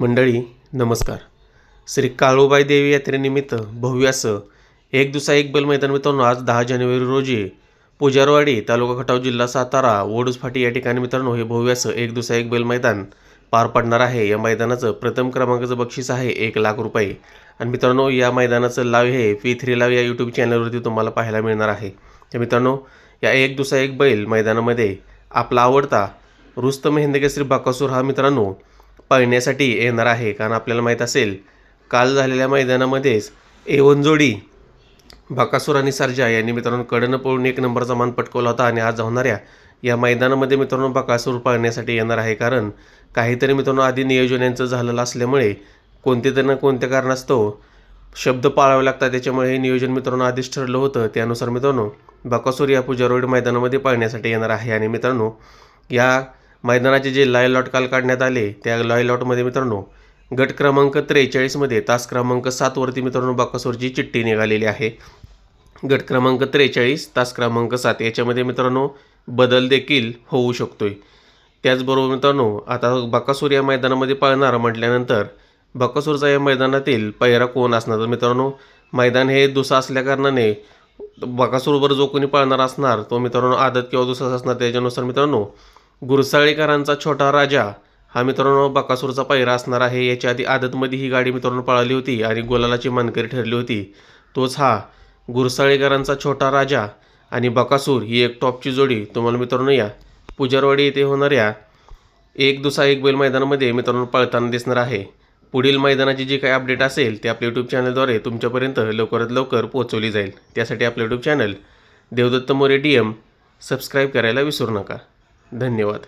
मंडळी नमस्कार. श्री काळूबाई देवी यात्रेनिमित्त भव्य असं एक दिवसा एक बैल मैदान मित्रांनो आज दहा जानेवारी रोजी पुजारवाडी तालुका खटाव जिल्हा सातारा ओडूस फाटी या ठिकाणी मित्रांनो हे भव्य असं एक दिवसा एक बैल मैदान पार पडणार आहे. या मैदानाचं प्रथम क्रमांकाचं बक्षीस आहे एक लाख रुपये. आणि मित्रांनो या मैदानाचं लाव हे पी थ्री लाव या यूट्यूब चॅनलवरती तुम्हाला पाहायला मिळणार आहे. तर मित्रांनो या एक दिवसा एक बैल मैदानामध्ये आपला आवडता रुस्तम हिंदकेसरी बाकासूर हा मित्रांनो पाहण्यासाठी येणार आहे. कारण आपल्याला माहीत असेल काल झालेल्या मैदानामध्येच एवन जोडी बकासूर आणि सर्जा यांनी मित्रांनो कडनं पळून एक नंबरचा मान पटकवला होता आणि आज होणाऱ्या या मैदानामध्ये मित्रांनो बकासूर पाळण्यासाठी येणार आहे. कारण काहीतरी मित्रांनो आधी नियोजन यांचं झालेलं असल्यामुळे कोणते तरी ना कोणत्या कारणास्तव शब्द पाळावे लागतात. त्याच्यामुळे हे नियोजन मित्रांनो आधीच ठरलं होतं. त्यानुसार मित्रांनो बकासूर या पुजारोड मैदानामध्ये पाळण्यासाठी येणार आहे. आणि मित्रांनो या मैदानाचे जे लाय लॉट काल काढण्यात आले त्या लॉय लॉटमध्ये मित्रांनो गट क्रमांक त्रेचाळीसमध्ये तास क्रमांक सातवरती मित्रांनो बाकासूरची चिठ्ठी निघालेली आहे. गट क्रमांक त्रेचाळीस तास क्रमांक सात याच्यामध्ये मित्रांनो बदल देखील होऊ शकतोय. त्याचबरोबर मित्रांनो आता बाकासूर या मैदानामध्ये पळणार म्हटल्यानंतर बाकासूरचा या मैदानातील पहिरा कोण असणार? तर मित्रांनो मैदान हे दुसरं असल्याकारणाने बाकासूरवर जो कोणी पळणार असणार तो मित्रांनो आदत किंवा दुसराच असणार. त्याच्यानुसार मित्रांनो गुरसाळीकरांचा छोटा राजा हा मित्रांनो बकासूरचा पैरा असणार आहे. याच्या आधी आदतमध्ये ही गाडी मित्रांनो पळाली होती आणि गोलालाची मानकरी ठरली होती. तोच हा गुरसाळीकरांचा छोटा राजा आणि बकासूर ही एक टॉपची जोडी तुम्हाला मित्रांनो या पुजारवाडी येथे होणाऱ्या एक दुसरा एक बैल मैदानामध्ये मित्रांनो पळताना दिसणार आहे. पुढील मैदानाची जी काही अपडेट असेल ते आपल्या यूट्यूब चॅनलद्वारे तुमच्यापर्यंत लवकरात लवकर पोहोचवली जाईल. त्यासाठी आपलं YouTube channel Devdatta More D M subscribe करायला विसरू नका. धन्यवाद.